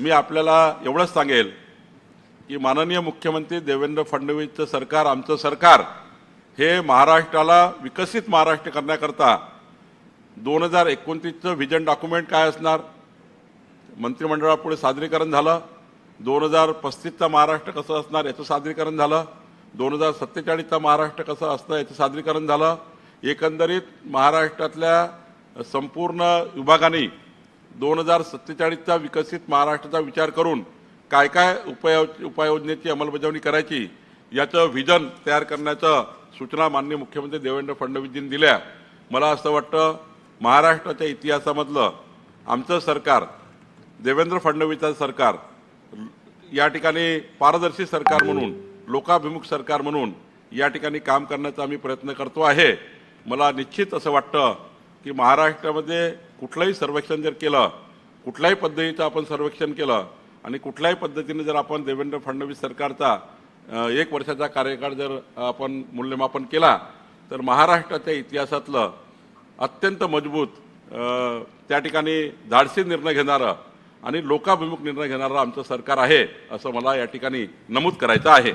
मी आपल्याला एवढंच सांगेल की माननीय मुख्यमंत्री देवेंद्र फडणवीसचं सरकार आमचं सरकार हे महाराष्ट्राला विकसित महाराष्ट्र करण्याकरता दोन हजार एकोणतीसचं व्हिजन डॉक्युमेंट काय असणार? मंत्रिमंडळापुढे सादरीकरण झालं. दोन हजार पस्तीसचा महाराष्ट्र कसं असणार याचं सादरीकरण झालं. दोन हजार सत्तेचाळीसचा महाराष्ट्र कसं असतं याचं सादरीकरण झालं. एकंदरीत महाराष्ट्रातल्या संपूर्ण विभागाने दोन हजार सत्तेचाळीसचा विकसित महाराष्ट्राचा विचार करून काय काय उपाय उपाययोजनेची अंमलबजावणी करायची याचं व्हिजन तयार करण्याचं सूचना माननीय मुख्यमंत्री देवेंद्र फडणवीसजींनी दिल्या. मला असं वाटतं महाराष्ट्राच्या इतिहासामधलं आमचं सरकार देवेंद्र फडणवीसचं सरकार या ठिकाणी पारदर्शी सरकार म्हणून लोकाभिमुख सरकार म्हणून या ठिकाणी काम करण्याचा आम्ही प्रयत्न करतो आहे. मला निश्चित असं वाटतं की महाराष्ट्रामध्ये कुठलंही सर्वेक्षण जर केलं कुठल्याही पद्धतीचं आपण सर्वेक्षण केलं आणि कुठल्याही पद्धतीने जर आपण देवेंद्र फडणवीस सरकारचा एक वर्षाचा कार्यकाळ जर आपण मूल्यमापन केला तर महाराष्ट्राच्या इतिहासातलं अत्यंत मजबूत त्या ठिकाणी धाडसी निर्णय घेणारं आणि लोकाभिमुख निर्णय घेणारं आमचं सरकार आहे असं मला या ठिकाणी नमूद करायचं आहे.